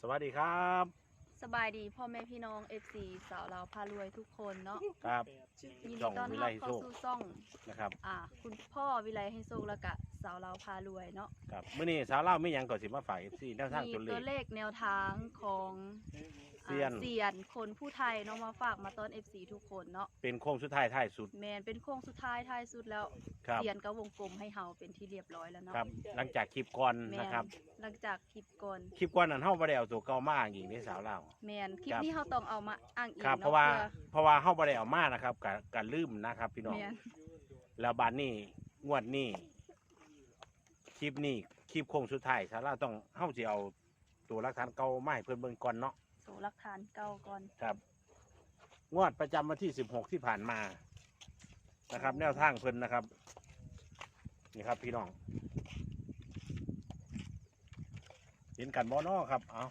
สวัสดีครับสบายดีพ่อแม่พี่น้อง FC สาวลาวพารวยทุกคนเนาะครับ ยินดีช่องต้อนวิรัไลบให้เข้าโชคสู่ซ่องนะครับอ่า คุณพ่อวิไลให้โชคแล้วก็สาวลาวพารวยเนาะครับมื้อนี้สาวเล่าวไม่ยังก่อนสิมาฝ่าย FC แนวทางมีตัวเลตัวขเลขแนวทางของ เซียน อ่าเซียนคนผู้ไทยเนาะมาฝากมาต้อน FC ทุกคนเนาะเป็นโค้งสุดท้ายท้ายสุดแมนเป็นโค้งสุดท้ายท้ายสุดแล้วครับเซียนก็วงกลมให้เฮาเป็นที่เรียบร้อยแล้วเนาะครับ หลังจากคลิปก่อนแมนะนครับ หลังจากคลิปก่อน คลิปก่อนนั้นเฮาบ่ได้เอาตัวเก่ามาอ้างอิงในสาวเล่าว แมนคลิปครับ นี้เฮาต้องเอามาอ้างอิงครับเนาะเพราะว่าพื่อเพราะว่าเฮาบ่ได้เอามานะครับกะกะลืมนะครับ พี่น้อง แมนแล้วบัดนี้งวดนี้คลิปนี้คลิปโค้งสุดท้ายสาวเล่าวต้องเฮาสิเอาตัวหลักฐานเก่ามาให้เพิ่นเบิ่งก่อนเนาะ สู่หลักฐานเก่าก่อนครับ งวดประจำวันที่16ที่ผ่านมานะครับ แนวทางเพิ่นนะครับ นี่ครับพี่น้อง เห็นกันบอนอครับเอา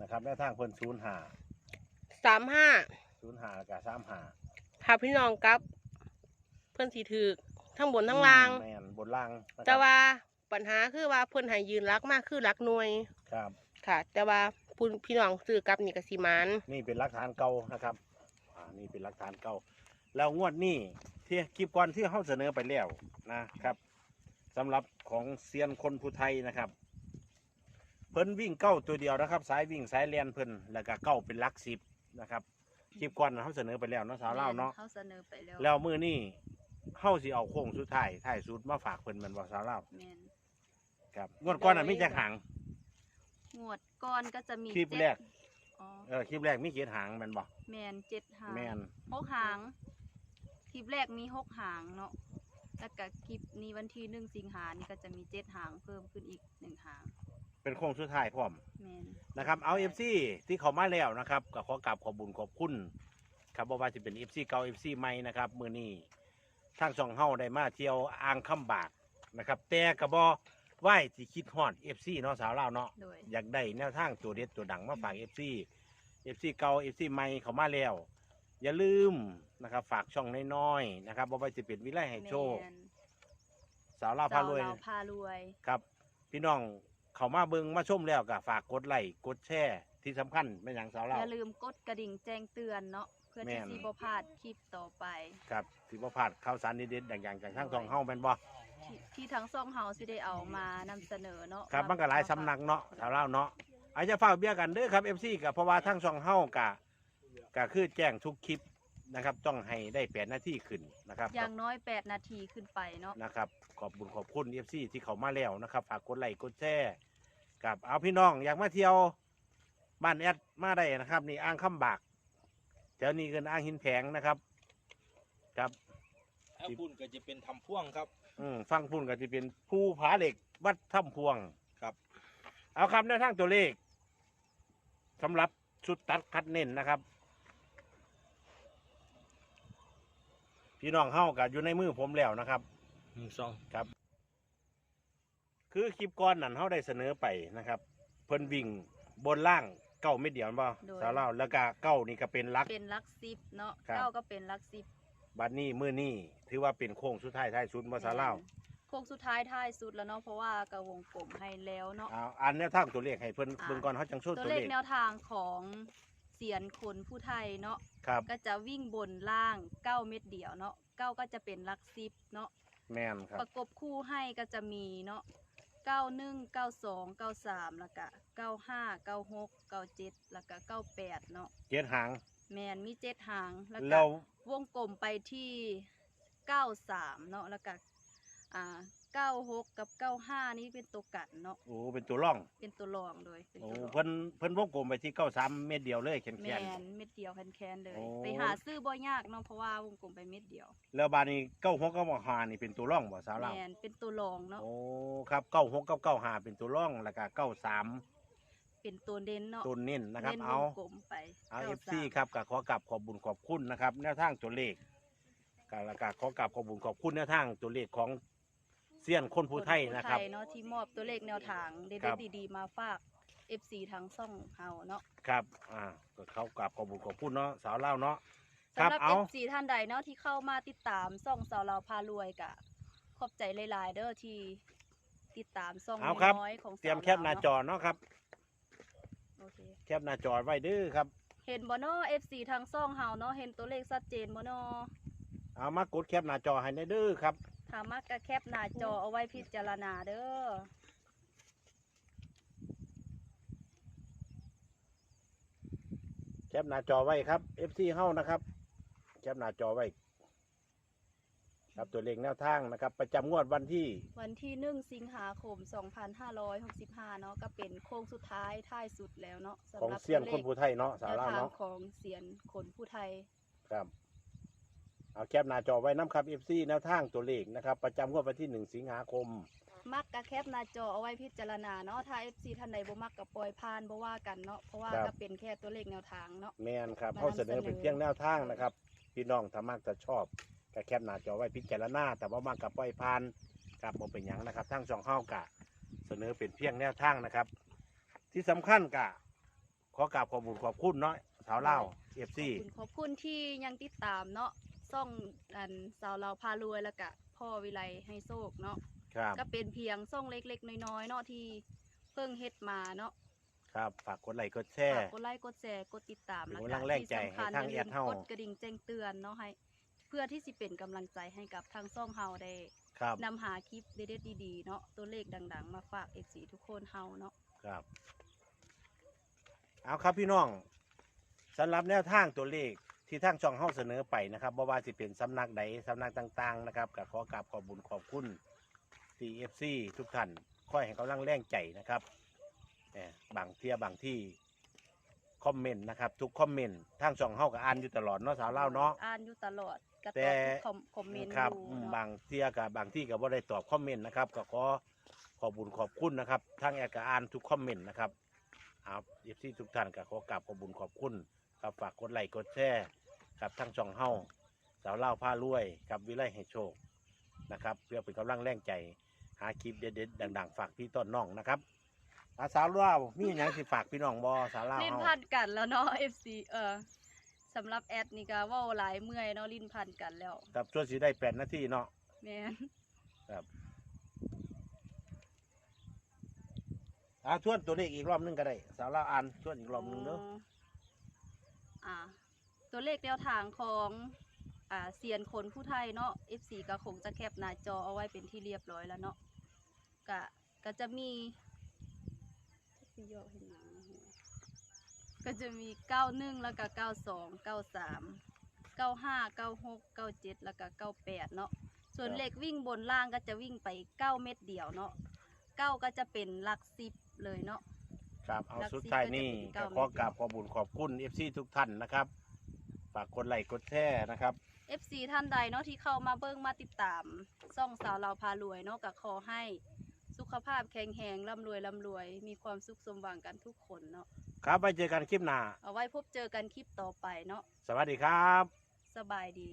นะครับ แนวทางเพิ่นศูนย์หาสามห้าศูนย์หากับสามหาพาพี่น้องกลับ เพื่อนสีถือทั้งบนทั้งล่าง แมนบนล่างนะคแต่รับว่าปัญหาคือว่าเพื่อนให้ยืนรักมากคือรักหน่วยครับ ค่ะ แต่ว่า ผู้พี่น้องซื้อกลับนี่กสิมานนี่เป็นหลักฐานเก่านะครับอ่านี่เป็นหลักฐานเก่า แล้วงวดนี้ที่คลิปก่อนที่เขาเสนอไปแล้วนะครับสำหรับของเซียนคนผู้ไทยนะครับ เพิ่นวิ่งเก้าตัวเดียวนะครับ สายวิ่งสายเลียนเพิ่นแล้วก็เก้าเป็นหลักสิบนะครับคลิปก่อนเขาเสนอไปแล้วเนาะสาวเล่าวเนาะแม่เขาเสนอไปแล้วแล้วมือนี่เข้าสิเอาโค้งสุดท้ายท้ายสุดมาฝากเพิ่นแมันบอกสาวเล่าวแมนครับงวดก่อนน่ะมีจักหางงวด ก้อนก็จะมีคลิปเจ็ดแรกอ๋อเออคลิปแรกมีเขียนหางแมันบอกแมนเจ็ดหางแมนหกหางคลิปแรกมีหกหางเนาะแล้วก็คลิปนี้วันที่หนึ่งสิงหานี่ก็จะมีเจ็ดหางเพิ่มขึ้นอีกหนึ่งหางเป็นโค้งสุดท้ายพร้อม แมน นะครับเอาเอฟซีที่เขามาแล้วนะครับก็ขอกราบขอบบุญขอบคุณครับบ่ว่าจะเป็นเอฟซีเก่าเอฟซีใหม่นะครับมือนี้ทางช่องเฮาได้มาเที่ยวอ่างคำบากนะครับแต่กระบอ ไหว้ที่คิดฮอดเอฟซีเนาะสาวลาวเนาะโดย อยากได้แนวทางตัวเด็ดตัวดังมาฝากเอฟซีเอฟซีเก่าเอฟซีใหม่เขามาแล้ว อย่าลืมนะครับ ฝากช่องน้อยๆนะครับบ่ว่าจะเป็นวิไลให้โชคแมนสาวลาวพารวยสวลพารวย ครับพี่น้องเขามาเบิงมาชมแล้วก็ฝากกดไลค์กดแชร์ที่สำคัญไม่อย่างสาวอลาวย่าลืมกดกระดิ่งแจ้งเตือนเนาะเพื่อแม่ที่นซีบพลาดคลิปต่อไป ครับถือว่าพลาดข่าวสารเด็ดๆอย่างๆจากทางทองเฮาแม่นบ่ ที่ที่ทั้งซ่องเฮาสิได้เอามานำเสนอเนาะครับมันก็หลายสำนักเนาะชาวลาวเนาะอาจจะฝากเบี้ยกันเด้อครับ FC กับเพราะว่าทางช่องเฮากะก็คือแจ้งทุกคลิปนะครับ ต้องให้ได้8นาทีขึ้นนะครับ อย่างน้อย 8 นาทีขึ้นไปเนาะ นะครับขอบบุญขอบคุณ FC ที่เขามาแล้วนะครับ ฝากกดไลค์กดแชร์กับเอาพี่น้องอยากมาเที่ยวบ้านแอดมาได้นะครับ นี่อ่างคำบากแถวนี้เกินอ่างหินแผงนะครับ ครับ แล้วคุณก็จะเป็นทำพ่วงครับ อืมฟังพุ่นก็จะเป็นผู้ผาเหล็กวัดถ้ำพวงครับ เอาครับแนวทางตัวเลขสำหรับชุดตัดคัดเน้นนะครับ พี่น้องเฮากับอยู่ในมือผมแล้วนะครับ หนึ่งสองคือคลิปก่อนนั่นเฮาได้เสนอไปนะครับ เพิ่นวิ่งบนล่างเก้าไม่เดียวบ่สาวเล่าแล้วก็เก้านี่ก็เป็นหลัก เป็นลักซิปเนาะครับ เก้าก็เป็นลักซิป บัดนี้มือนี้ถือว่าเป็นโค้งสุดท้ายท้ายสุดบ่สาวเล่าโค้งสุดท้ายท้ายสุดแล้วเนาะเพราะว่ากระวงกลมให้แล้วเนาะเอาอันแนวทางตัวเลขให้เพิ่นอ่าเบิ่งก่อนเฮาจังโชว์ตัวตัวเลเลขขแนวทางของเสียนคนผู้ไทยเนาะครับก็จะวิ่งบนล่างเก้าเม็ดเดียวเนาะเก้าก็จะเป็นลักซิปเนาะแม่นครับประกบคู่ให้ก็จะมีเนาะเก้าหนึ่งเก้าสองเก้าสามแล้วก็เก้าห้าเก้าหกเก้าเจ็ดแล้วก็เก้าแปดเนาะเจ็ดหางแมนมีเจ็ดหางแล้วก็แล้ ววงกลมไปที่เก้าสามเนาะแล้วก็อ่าเก้าหกกับเก้าห้านี่เป็นตัวกันเนาะโอ้เป็นตัวร่องเป็นตัวรองโดยเป็นโอ้ตัวรองเพิ่นเพิ่นวงกลมไปที่เก้าสามเม็ดเดียวเลยแข็งแมแข็ง นเม็ดเดียวแคนๆเลย โอ้ ไปหาซื้อบ่ยากเนาะเพราะว่าวงกลมไปเม็ดเดียวแล้วบาดนี้เก้าหกเก้าหานี่เป็นตัวร่องบ่สาวแมเราวนเป็นตัวรองเนาะโอ้ครับเก้าหกเก้าเก้าหาเป็นตัวร่องแล้วก็เก้าสาม เป็นตัวเด่นเนาะตัวเน้นนะครับเน้นวเอางกลมไปเอาเอฟ93ซีครับก็ขอกลับขอบบุญขอบคุณนะครับแนวทางตัวเลขก็แล้วก็ขอกลับขอบบุญขอบคุณแนวทางตัวเลขของเซียนคนผู้ไทยนะครับ ไทยเนาะที่มอบตัวเลขแนวทางเด็ครับ ดๆดีๆมาฝาก FC ทางซ่องเฮาเนาะ ครับอ่าก็เขากลับขอบบุญขอบคุณเนาะสาวเล่าวเนาะ ครับสำหรับเอา FC ท่านใดเนาะที่เข้ามาติดตามซ่องสาวเราพารวยกะขอบใจหลายๆเด้อที่ติดตามซ่องเอาครับ น้อยๆของสาวเตรียมแคปหน้าจอเนาะครับ เคแคปหน้าจอไว้เด้อครับ เห็นบ่เนาะ FC ทางซ่องเฮาเนาะเห็นตัวเลขชัดเจนบ่เนาะเอามากดแคปหน้าจอให้ได้เด้อครับถ้ามากก็แคปหน้าจอเอาไว้พิจารณาเด้อแคปหน้าจอไว้ครับ FC เฮานะครับ แคปหน้าจอไว้ ครับตัวเลขแนวทางนะครับ ประจำงวดวันที่ วันที่1สิงหาคม 2565 เนาะก็เป็นโค้งสุดท้ายท้ายสุดแล้วเนาะสำของหรับเซียนตัวคนเลขผู้ไทยเนาะสาวแนวลาวทางเนาะของเสียนคนผู้ไทย ครับ เอาแคปหน้าจอไว้น้ำครับ FC แนวทางตัวเลขนะครับ ประจำงวดวันที่1สิงหาคม มักกะแคปหน้าจอเอาไว้พิจารณาเนาะถ้า FC ท่านใดบ่มักก็ปล่อยผ่านบ่ว่ากันเนาะเพราะว่าครับ ก็เป็นแค่ตัวเลขแนวทางเนาะ แมนครับมาเขาเสนอนำเสนอเป็นเพียงแนวทางนะครับ พี่น้องถ้ามากจะชอบ ก็แคปหน้าจอไว้พิจารณาแต่ว่ามากกับปล่อยผ่านครับบ่เป็นหยังนะครับทั้งสองเฮากะเสนอเป็นเพียงแนวทางนะครับ ที่สำคัญกะขอกราบขอบคุณขอบคุณเนาะสาวเล่าวเอฟซีขอบคุณขอบคุณที่ยังติดตามเนาะซ่องอันสาวเราพารวยแล้วก็พ่อวิไลให้โชคเนาะครับ ก็เป็นเพียงซ่องเล็กๆ น้อยๆเนาะที่เพิ่งเฮ็ดมาเนาะครับฝากกดไลค์กดแชฝากร์ กดไลค์กดแชร์กดติดตามเป็นแล้วกำลัก็งแรงที่ใจสำคัญให้ทางอย่าลืมแอดเฮ้า กดกระดิ่งแจ้งเตือนเนาะให้ เพื่อที่สิเป็นกำลังใจให้กับทางซ่องเฮาได้ครับ นำหาคลิปเด็ดๆดีๆเนาะตัวเลขดังๆ มาฝาก FC ทุกคนเฮาเนาะครับ เอาครับพี่น้องสำหรับแนวทางตัวเลขที่ทางช่องเฮาเสนอไปนะครับบ่ว่าสิเป็นสำนักใดสำนักต่างๆนะครับก็ขอกราบขอบบุญขอบคุณ TFC ทุกท่านคอยให้กำลังแรงใจนะครับเอ่อบางเที่ยบางที่ คอมเมนต์นะครับทุกคอมเมนต์ทางช่องเฮาก็อ่านอยู่ตลอดเนาะสาวเล่าวเนาะ อ่านอยู่ตลอดก็แต่ตอบทุกคอมคอมเมนต์ครับอยู่อืมเนาะ บางเที่ยกับบางที่ก็บ่ได้ตอบคอมเมนต์นะครับก็ขอขอบบุญขอบคุณนะครับทางแอดก็อ่านทุกคอมเมนต์นะครับครับเอฟซีทุกท่านก็ขอกราบขอบบุญขอบคุณครับฝากกดไลค์กดแชร์ครับทางช่องเฮาสาวเล่าวผ้ารวยกับวิไลให้โชคนะครับเพื่อเป็นกำลังแรงใจหาคลิปเด็ดๆดัง ๆ ฝากพี่ต้นน้องนะครับ อาสาวเล่าวมีอย่างที่ฝากพี่น้องบอสาวเล่าวลิ้นเฮาพันกันแล้วเนาะ FC เออสำหรับแอดนี่ก็เว้าหลายเมื่อยเนาะลิ้นพันกันแล้วครับช่วยสีได้แปดนาทีเนาะแม่นครับอ่าทวนตัวเลขอีกรอบหนึงก็ได้สาวลาวอ่านทวนอีกรอบหนึงเนาะอ่า ตัวเลขแนวทางของอ่าเซียนคนผู้ไทยเนาะ FC ก็คงจะแคปหน้าจอเอาไว้เป็นที่เรียบร้อยแล้วเนาะก็ก็จะมี สิย่อให้หนังหัวก็จะมี91แล้วก็92 93 95 96 97แล้วก็98เนาะส่วนเลขวิ่งบนล่างก็จะวิ่งไป9เม็ดเดียวเนาะ9ก็จะเป็นหลักสิบเลยเนาะครับเอาสุดท้ายสิบก็จะนี่ก็ขอกราบขอบุญขอบคุณเอฟซีทุกท่านนะครับฝากกดไลค์กดแชร์นะครับ FC ท่านใดเนาะที่เข้ามาเบิ่งมาติดตามซ่องสาวเราพารวยเนาะก็ขอให้ สุขภาพแข็งแรงร่ำรวยร่ำรวย มีความสุขสมหวังกันทุกคนเนาะครับไปเจอกันคลิปหน้าเอาไว้พบเจอกันคลิปต่อไปเนาะสวัสดีครับ สบายดี